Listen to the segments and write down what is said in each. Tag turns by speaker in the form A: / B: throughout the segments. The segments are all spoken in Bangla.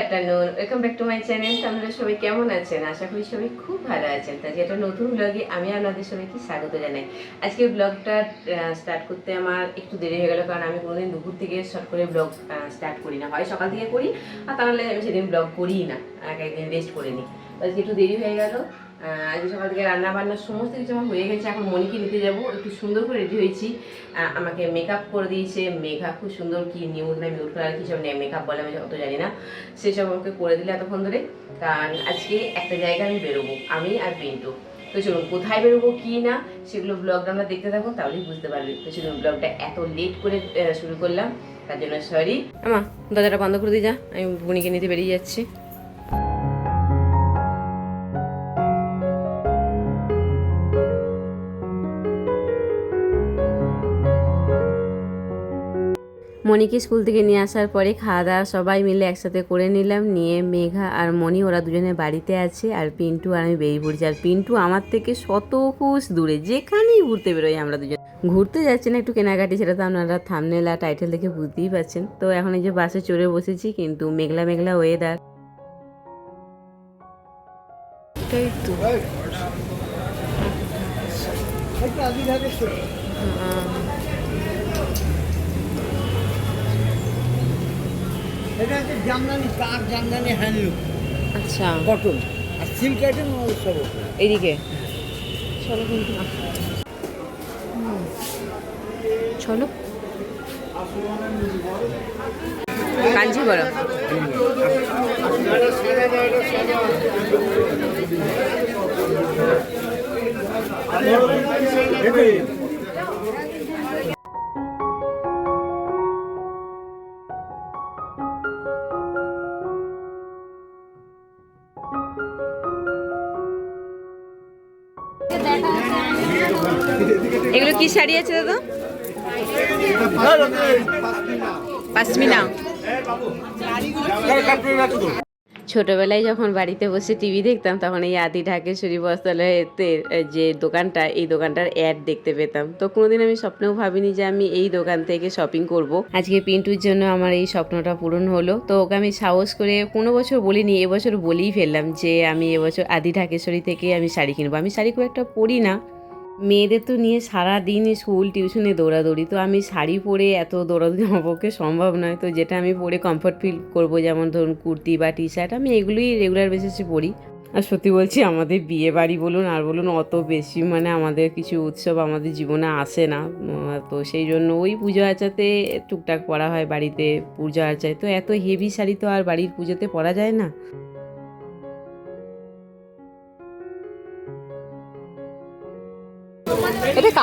A: Afternoon welcome back to my channel আপনারা সবাই কেমন আছেন? আশা করি সবাই খুব ভালো আছেন। তা যেটা নতুন ব্লগে আমি আপনাদের সবাইকে স্বাগত জানাই। আজকে ব্লগটা স্টার্ট করতে আমার একটু দেরি হয়ে গেল কারণ আমি কোনোদিন দুপুর থেকে শর্ট করে ব্লগ স্টার্ট করি না। হয় সকাল থেকে করি, আর তাহলে আমি সেদিন ব্লগ করিই না। এক একদিন রেস্ট করে নিই। আজকে একটু দেরি হয়ে গেল। আজকে সকাল থেকে রান্না বান্না সমস্ত কিছু আমার হয়ে গেছে। এখন মনিকে নিতে যাব। একটু সুন্দর করে রেডি হয়েছি। আমাকে মেকআপ করে দিয়েছে। মেকআপ খুব সুন্দর কি নিউড না মিউড কালার সব মেকআপ বলে আমি অত জানি না। সেসব আমাকে করে দিলে এতক্ষণ ধরে। কারণ আজকে একটা জায়গায় আমি বেরোবো, আমি আর পিন্টু। তো চলুন, কোথায় বেরোবো, কি না, সেগুলো ব্লগটা আমরা দেখতে থাকুন তাহলেই বুঝতে পারবে। তো চলুন ব্লগটা এত লেট করে শুরু করলাম। তার জন্য সরি আমা দরজাটা বন্ধ করে দিয়ে যা। আমি বুনিকে নিতে বেরিয়ে যাচ্ছি। মণিকে স্কুল থেকে নিয়ে আসার পরে খাওয়া দাওয়া সবাই মিলে একসাথে করে নিলাম। নিয়ে মেঘা আর মণি ওরা দুজনে বাড়িতে আছে আর পিন্টু আর আমি বেরিয়ে পড়ছি। আর পিন্টু আমার থেকে শত কোষ দূরে যেখানেই ঘুরতে বেরোই আমরা দুজন। ঘুরতে যাচ্ছি না একটু কেনাকাটি সেটা তো আপনারা থামনেল আর টাইটেল দেখে বুঝতেই পারছেন। তো এখন এই যে বাসে চড়ে বসেছি কিন্তু মেঘলা মেঘলা ওয়েদার তো।
B: এটা হচ্ছে জামদানি কাঠ জামদানি হ্যান্ডলুম।
A: আচ্ছা।
B: কটন আর সিল্ক আইটেম সব।
A: এইদিকে? চলো কিন্তু। চলো। কাঞ্চি বড় শাড়ি আছে দাদা? ছোটবেলায় যখন বাড়িতে বসে টিভি দেখতাম, তখন এই আদি ঢাকেশ্বরী বস্ত্রালয়তে যে দোকানটা, এই দোকানটার অ্যাড দেখতে পেতাম। তো কোনোদিন আমি স্বপ্নেও ভাবিনি যে আমি এই দোকান থেকে শপিং করব। আজকে পিন্টুর জন্য আমার এই স্বপ্নটা পূরণ হলো। তো ওকে আমি সাহস করে কোনো বছর বলিনি, এবছর বলেই ফেললাম যে আমি এবছর আদি ঢাকেশ্বরী থেকে আমি শাড়ি কিনবো। আমি শাড়ি খুব একটা পরি না। মেয়েদের তো নিয়ে সারা দিন স্কুল, টিউশনে দৌড়াদৌড়ি। তো আমি শাড়ি পরে এত দৌড়াদৌড়ি আমার পক্ষে সম্ভব নয়। তো যেটা আমি পরে কমফর্ট ফিল করব, যেমন ধরুন কুর্তি বা টি শার্ট আমি এগুলোই রেগুলার বেসিসে পরি। আর সত্যি বলছি, আমাদের বিয়ে বাড়ি বলুন আর বলুন, অত বেশি মানে আমাদের কিছু উৎসব আমাদের জীবনে আসে না। তো সেই জন্য ওই পুজো আচাতে টুকটাক পরা হয় বাড়িতে, পূজা আচায়। তো এত হেভি শাড়ি তো আর বাড়ির পুজোতে পরা যায় না।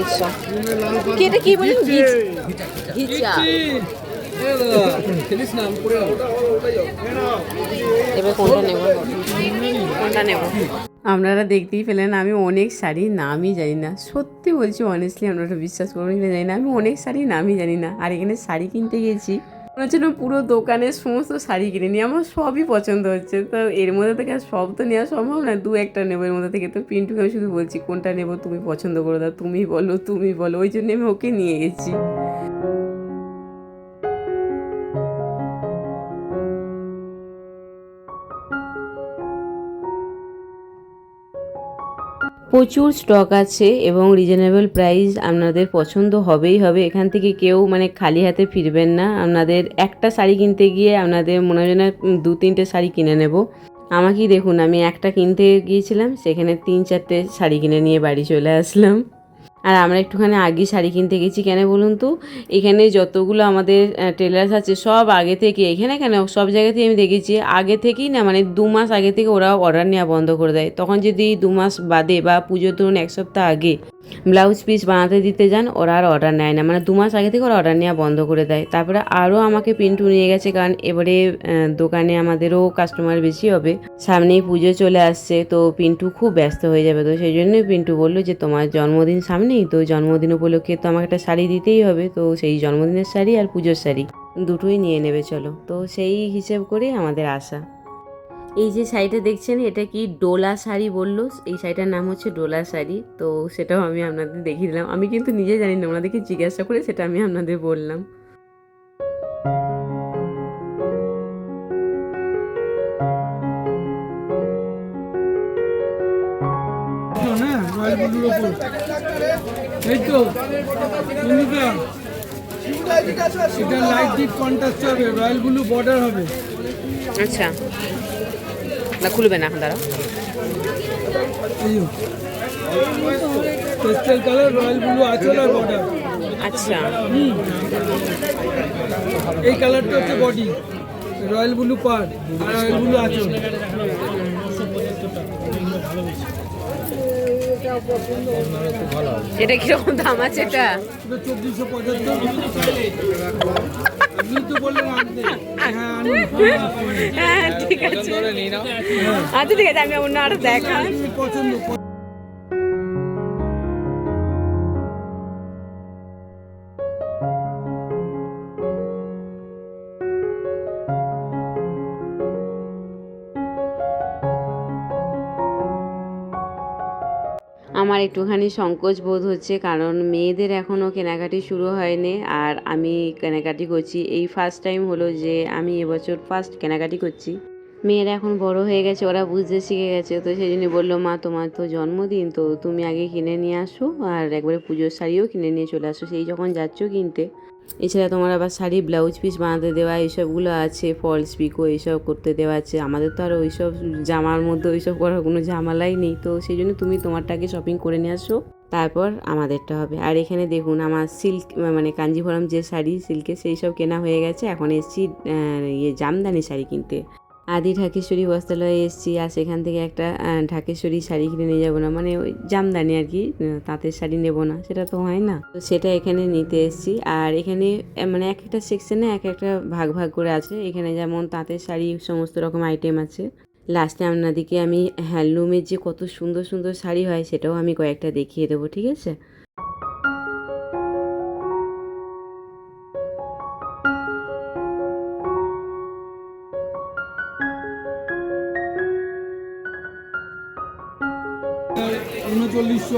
A: আচ্ছা কি বলেন ঘিচা এবার কোনটা নেব? কোনটা নেব? আপনারা দেখতেই পেলেন আমি অনেক শাড়ির নামই জানি না। সত্যি বলছি অনেস্টলি আপনারা বিশ্বাস করুন কিনা জানি না। আমি অনেক শাড়ির নামই জানি না। আর এখানে শাড়ি কিনতে গেছি। মনে হচ্ছে পুরো দোকানের সমস্ত শাড়ি কিনে নিয়ে আমার সবই পছন্দ হচ্ছে। তো এর মধ্যে থেকে সব তো নেওয়া সম্ভব না। দু একটা নেব এর মধ্যে থেকে। তো পিন্টুকে আমি শুধু বলছি, কোনটা নেব তুমি পছন্দ করো? দাও তুমি বলো তুমি বলো। ওই জন্য আমি ওকে নিয়ে গেছি। প্রচুর স্টক আছে এবং রিজনেবল প্রাইস আপনাদের পছন্দ হবেই হবে। এখান থেকে কেউ মানে খালি হাতে ফিরবেন না। আপনাদের একটা শাড়ি কিনতে গিয়ে আপনাদের মনে হয় না দু তিনটে শাড়ি কিনে নেব। আমাকেই দেখুন, আমি একটা কিনতে গিয়েছিলাম, সেখানে তিন চারটে শাড়ি কিনে নিয়ে বাড়ি চলে আসলাম। আর আমরা একটুখানি আগে শাড়ি কিনতে গেছি। কেন বলুন তো? এখানে যতগুলো আমাদের টেলার্স আছে, সব আগে থেকে, এখানে কেন? সব জায়গাতেই আমি দেখেছি, আগে থেকেই না মানে দু মাস আগে থেকে ওরা অর্ডার নেওয়া বন্ধ করে দেয়। তখন যদি দু মাস বাদে বা পুজোর ধরুন এক সপ্তাহ আগে ব্লাউজ পিস বানাতে দিতে যান, ওরা আর অর্ডার নেয় না। মানে দু মাস আগে থেকে ওরা অর্ডার নেওয়া বন্ধ করে দেয়। তারপরে আরও আমাকে পিন্টু নিয়ে গেছে, কারণ এবারে দোকানে আমাদেরও কাস্টমার বেশি হবে। সামনেই পুজো চলে আসছে, তো পিন্টু খুব ব্যস্ত হয়ে যাবে। তো সেই জন্যই পিন্টু বলল যে, তোমার জন্মদিন সামনেই তো জন্মদিন উপলক্ষে তো আমাকে একটা শাড়ি দিতেই হবে, তো সেই জন্মদিনের শাড়ি আর পুজোর শাড়ি দুটোই নিয়ে নেবে, চলো। তো সেই হিসেব করে আমাদের আশা এই যে শাড়িটা দেখছেন, এটা কি ডোলা শাড়ি বলল? এই শাড়িটার নাম হচ্ছে ডোলা শাড়ি, তো সেটাও আমি আপনাদের দেখিয়ে দিলাম। আমি কিন্তু নিজে জানি না, ওনাদেরকে জিজ্ঞাসা করে সেটা আমি আপনাদের বললাম।
B: এই তো এটা লাইট ডিপ কন্ট্রাস্ট হবে রয়্যাল ব্লু বর্ডার হবে।
A: আচ্ছা। না খুলবে না দাঁড়াও।
B: পেস্টেল কালার রয়্যাল ব্লু আঁচল আর বর্ডার
A: আচ্ছা।
B: এই কালারটা হচ্ছে বডি রয়্যাল ব্লু পার আর রয়্যাল ব্লু আঁচল
A: এটা কীরকম দাম আছে এটা?
B: চব্বিশশো হ্যাঁ
A: ঠিক আছে। আচ্ছা ঠিক আছে, আমি অন্য আরও দেখা আমার একটুখানি সংকোচ বোধ হচ্ছে, কারণ মেয়েদের এখনও কেনাকাটি শুরু হয়নি। আর আমি কেনাকাটি করছি, এই ফার্স্ট টাইম হলো যে আমি এবছর ফার্স্ট কেনাকাটি করছি। মেয়েরা এখন বড় হয়ে গেছে, ওরা বুঝতে শিখে গেছে, তো সেই জন্য বলল, মা, তোমার তো জন্মদিন, তো তুমি আগে কিনে নিয়ে আসো, আর একবারে পুজোর শাড়িও কিনে নিয়ে চলে আসো, সেই যখন যাচ্ছ কিনতে। এছাড়া তোমার আবার শাড়ি ব্লাউজ পিস বানাতে দেওয়া, এইসবগুলো আছে ফলস পিকো এইসব করতে দেওয়া আছে। আমাদের তো আর ওইসব জামার মধ্যে ওইসব করার কোনো ঝামেলাই নেই। তো সেই জন্য তুমি তোমারটাকে শপিং করে নিয়ে আসো, তারপর আমাদেরটা হবে। আর এখানে দেখুন, আমার সিল্ক মানে কাঞ্জিভরম যে শাড়ি সিল্কের সেই সব কেনা হয়ে গেছে। এখন এসছি ইয়ে জামদানি শাড়ি কিনতে। আদি ঢাকেশ্বরী বস্ত্রালয়ে এসেছি আর সেখান থেকে একটা ঢাকেশ্বরী শাড়ি কিনে নিয়ে যাব না। মানে ওই জামদানি আর কি তাঁতের শাড়ি নেব না, সেটা তো হয় না। তো সেটা এখানে নিতে এসেছি। আর এখানে মানে এক একটা সেকশনে এক একটা ভাগ ভাগ করে আছে। এখানে যেমন তাঁতের শাড়ি, সমস্ত রকম আইটেম আছে। লাস্টে আপনাদেরকে আমি হ্যান্ডলুমের যে কত সুন্দর সুন্দর শাড়ি হয়, সেটাও আমি কয়েকটা দেখিয়ে দেবো, ঠিক আছে?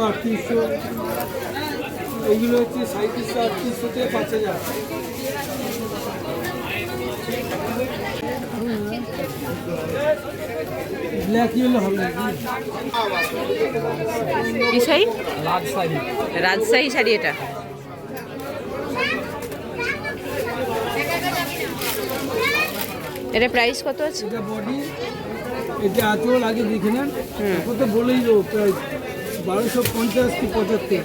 B: আটত্রিশশো। এইগুলো হচ্ছে সাঁত্রিশশো আটত্রিশশো থেকে পাঁচ হাজার। ব্ল্যাক ইয়েলো হবে
A: কি শাড়ি। রাজশাহী শাড়ি এটা। এটা প্রাইস কত আছে?
B: এটা বডি এটা আঁচল আগে দেখে নেন। এখন তো বলেই দেবো প্রায় বারোশো পঞ্চাশ কি পঁচাত্তর?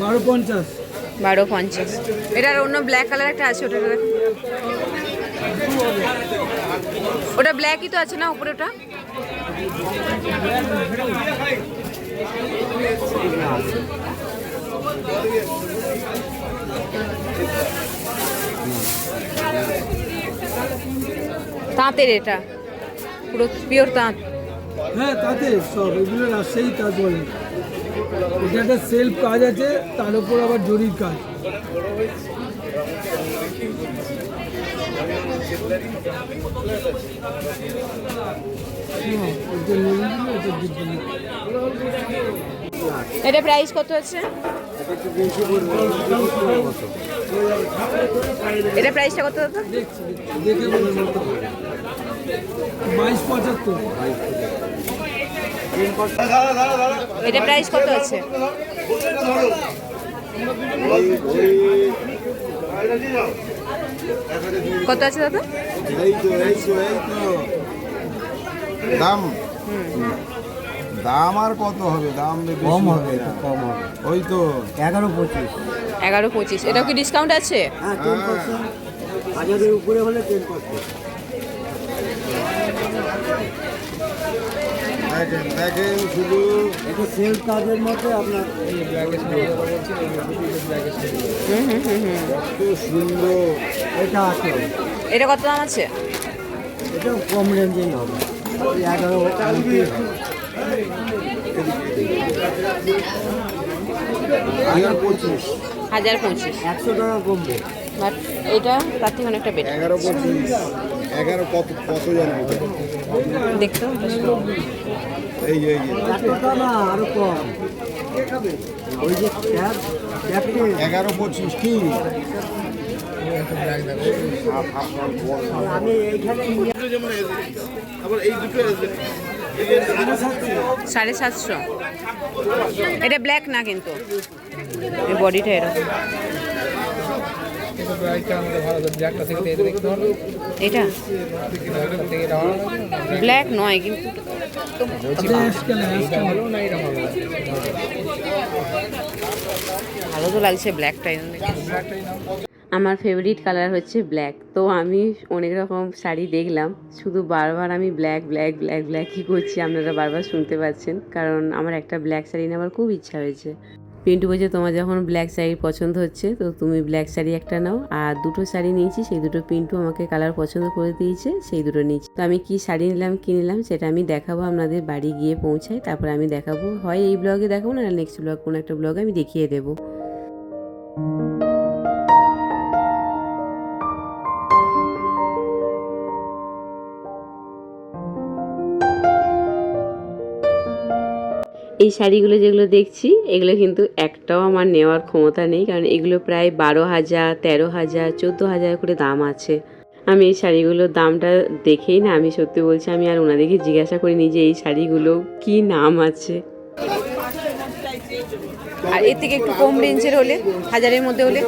B: বারো পঞ্চাশ
A: বারো পঞ্চাশ এটার অন্য ব্ল্যাক কালার একটা আছে ওটা ওটা ব্ল্যাকই তো আছে না উপরে ওটা তাঁতের এটা। পুরো পিওর তাঁত।
B: হ্যাঁ তাতে সব। এগুলো রাজশাহী কাজ বলে। এটা একটা সেলফ কাজ আছে তার উপর আবার জরির কাজ। এটা
A: প্রাইস কত আছে? এটা প্রাইসটা কত দাদা? এটা প্রাইস কত আছে? কত আছে দাদা?
C: এই তো এই তো এই তো দাম? দাম আর কত হবে? দাম
D: কম হবে কম হবে।
C: ওই তো।
D: এগারো পঁচিশ।
A: এগারো পঁচিশ। এটাও কি ডিসকাউন্ট আছে?
D: হ্যাঁ হাজারের উপরে হলে টেন পার্সেন্ট
C: দেখেন দেখেন শুধু
D: এটা সেল কাজের মধ্যে আপনার
C: কত সুন্দর
D: এটা আছে
A: এটা কত দাম আছে?
D: এটাও কম রেঞ্জেই হবে এগারো
C: হাজার পঁচিশ।
A: হাজার পঁচিশ
D: একশো টাকা কমবে।
A: বাট এটা তার থেকে অনেকটা বেটার
C: এগারো পঁচিশ। এগারো কত কত জানো
A: দেখতে
C: এই এই
D: আরও কম ওই যে।
C: এগারো পঁচিশ কি?
D: আমি এইখানে
A: সাড়ে সাতশো। এটা ব্ল্যাক না কিন্তু। এই বডিটা এরকম। ব্ল্যাক নয় কিন্তু। ভালো তো লাগছে ব্ল্যাকটা আমার ফেভারিট কালার হচ্ছে ব্ল্যাক তো আমি অনেক রকম শাড়ি দেখলাম। শুধু বারবার আমি ব্ল্যাক ব্ল্যাক ব্ল্যাক ব্ল্যাকই করছি। আপনারা বারবার শুনতে পাচ্ছেন। কারণ আমার একটা ব্ল্যাক শাড়ি নেওয়ার খুব ইচ্ছা হয়েছে। পিন্টু বলছে, তোমার যখন ব্ল্যাক শাড়ি পছন্দ হচ্ছে, তো তুমি ব্ল্যাক শাড়ি একটা নাও। আর দুটো শাড়ি নিয়েছি, সেই দুটো পিন্টু আমাকে কালার পছন্দ করে দিয়েছে, সেই দুটো নিয়েছি। তো আমি কি শাড়ি নিলাম, কি নিলাম, সেটা আমি দেখাবো, আপনাদের বাড়ি গিয়ে পৌঁছাই তারপরে আমি দেখাবো। হয় এই ব্লগে দেখাবো, না নেক্সট ব্লগ কোনো একটা ব্লগে আমি দেখিয়ে দেবো। এই শাড়িগুলো যেগুলো দেখছি এগুলো কিন্তু একটাও আমার নেওয়ার ক্ষমতা নেই কারণ এগুলো প্রায় বারো হাজার তেরো হাজার চোদ্দ হাজার করে দাম আছে আমি এই শাড়িগুলোর দামটা দেখেই না আমি সত্যি বলছি আমি আর ওনাদেরকে জিজ্ঞাসা করিনি যে এই শাড়িগুলো কি নাম আছে আর এর থেকে একটু কম রেঞ্জের হলে হাজারের মধ্যে হলে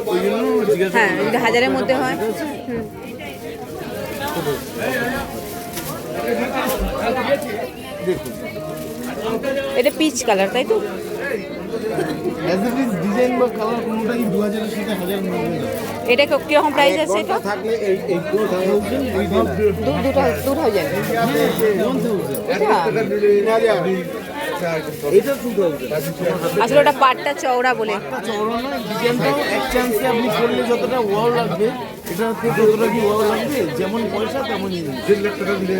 A: হ্যাঁ হাজারের মধ্যে হয় হুম। এটা পিচ কালার তাই তো?
C: ডিজাইন বা কালার কোনোটাই সাথে মধ্যে
A: এটা কি- প্রাইস আছে এটা?
C: থাকলে এই এই
A: দুটো থাউজেন্ড আসলে ওটা পাটটা চওড়া বলে।
C: চওড়া না ডিজাইনটাও এক চান্সে আপনি করলে যতটা ওয়াও লাগবে এটা থেকে যতটা কি ওয়াও লাগবে যেমন পয়সা তেমনই। দেড় লাখ টাকা দিলে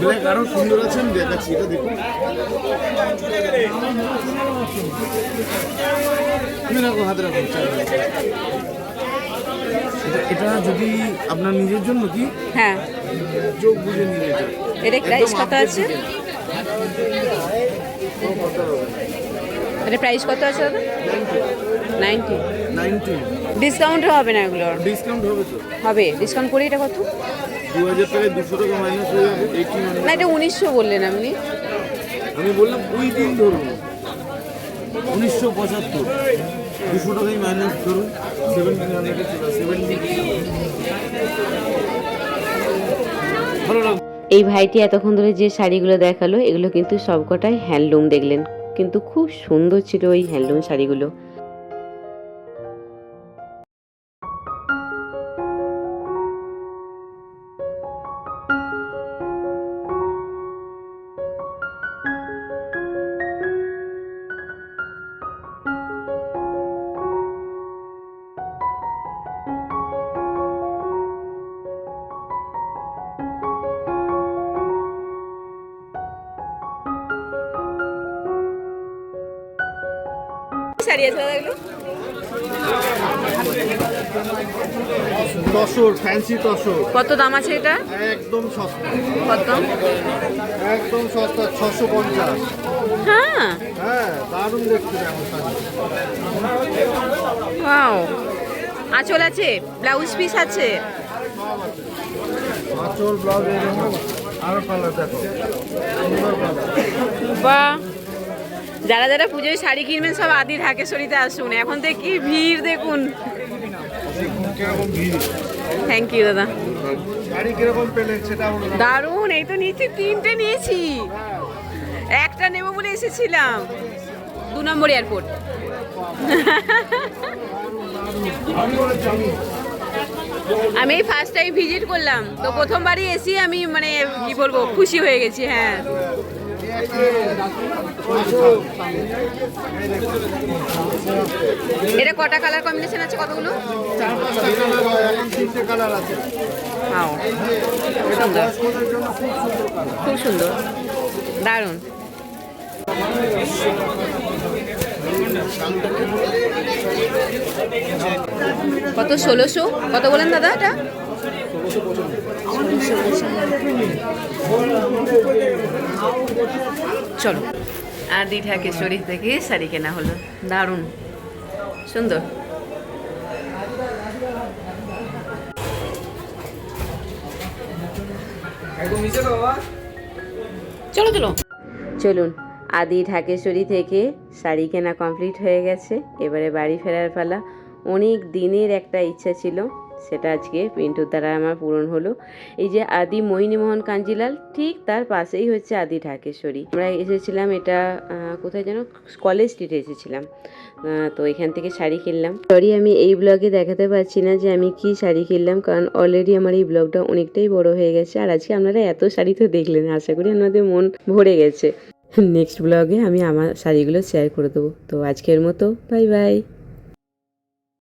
C: ব্ল্যাক আরও সুন্দর আছে আমি দেখাচ্ছি এটা দেখুন। তুমি রাখো হাতে রাখো এটা এটা যদি আপনার নিজের জন্য কি?
A: হ্যাঁ।
C: চোখ বুঝে নিয়ে এটা
A: এটা প্রাইস কত আছে? এটা প্রাইস কত আছে দাদা? নাইনটি
C: নাইনটিন
A: ডিসকাউন্টও হবে না এগুলোর?
C: ডিসকাউন্ট হবে তো।
A: হবে। ডিসকাউন্ট করে এটা কত?
C: দু হাজার টাকায় দুশো টাকা মাইনাস হয়ে যাবে এইটিন
A: না এটা উনিশশো বললেন আপনি।
C: আমি বললাম ওই দিন ধরুন উনিশশো পঁচাত্তর দুশো টাকাই মাইনাস ধরুন সেভেন্টিন হান্ড্রেডে চলে সেভেন্টিন ভালো লাগবে
A: এই ভাইটি এতক্ষণ ধরে যে শাড়িগুলো দেখাল এগুলো কিন্তু সবকটাই হ্যান্ডলুম দেখলেন। কিন্তু খুব সুন্দর ছিল ওই হ্যান্ডলুম শাড়িগুলো। শাড়ি আছে এগুলো
C: তসর ফ্যান্সি তসর।
A: কত দাম আছে এটা?
C: একদম সস্তা।
A: কত?
C: একদম সস্তা ছশো পঞ্চাশ।
A: হ্যাঁ।
C: হ্যাঁ দারুণ দেখতে
A: ওয়াও। আঁচল আছে? ব্লাউজ পিস আছে?
C: আঁচল ব্লাউজ আরও কালার দেখো সুন্দর কালার
A: বা যারা যারা পুজোয় শাড়ি কিনবেন, সব আদি ঢাকেশ্বরীতে আসুন। এখন থেকে কি ভিড় দেখুন। থ্যাংক ইউ দাদা। দারুণ, এই তো নিয়েছি, তিনটে নিয়েছি। একটা নেব বলে এসেছিলাম। দু নম্বর এয়ারপোর্ট আমি এই ফার্স্ট টাইম ভিজিট করলাম। তো প্রথমবারই এসি আমি মানে কি বলব, খুশি হয়ে গেছি হ্যাঁ। এটা কটা কালার কম্বিনেশন আছে কতগুলো?
C: সুন্দর
A: খুব সুন্দর। দারুণ। কত, ষোলোশো? কত বলেন দাদা এটা? চলো। আর দীঘা কেশরী থেকে শাড়ি কেনা হলো। দারুণ। সুন্দর। চলো চলো। চলুন, আদি ঢাকেশ্বরী থেকে শাড়ি কেনা কমপ্লিট হয়ে গেছে। এবারে বাড়ি ফেরার পালা। অনেক দিনের একটা ইচ্ছা ছিল। সেটা আজকে পিন্টুর দ্বারা আমার পূরণ হলো। এই যে আদি মোহিনীমোহন কাঞ্জিলাল, ঠিক তার পাশেই হচ্ছে আদি ঢাকেশ্বরী। আমরা এসেছিলাম এটা কোথায় যেন? কলেজ স্ট্রিটে এসেছিলাম। তো এখান থেকে শাড়ি কিনলাম। সরি আমি এই ব্লগে দেখাতে পারছি না যে আমি কি শাড়ি কিনলাম, কারণ অলরেডি আমার এই ব্লগটা অনেকটাই বড় হয়ে গেছে। আর আজকে আপনারা এত শাড়ি তো দেখলেন, আশা করি আপনাদের মন ভরে গেছে। নেক্সট ব্লগে আমি আমার শাড়িগুলো শেয়ার করে দেবো। তো আজকের মতো বাই বাই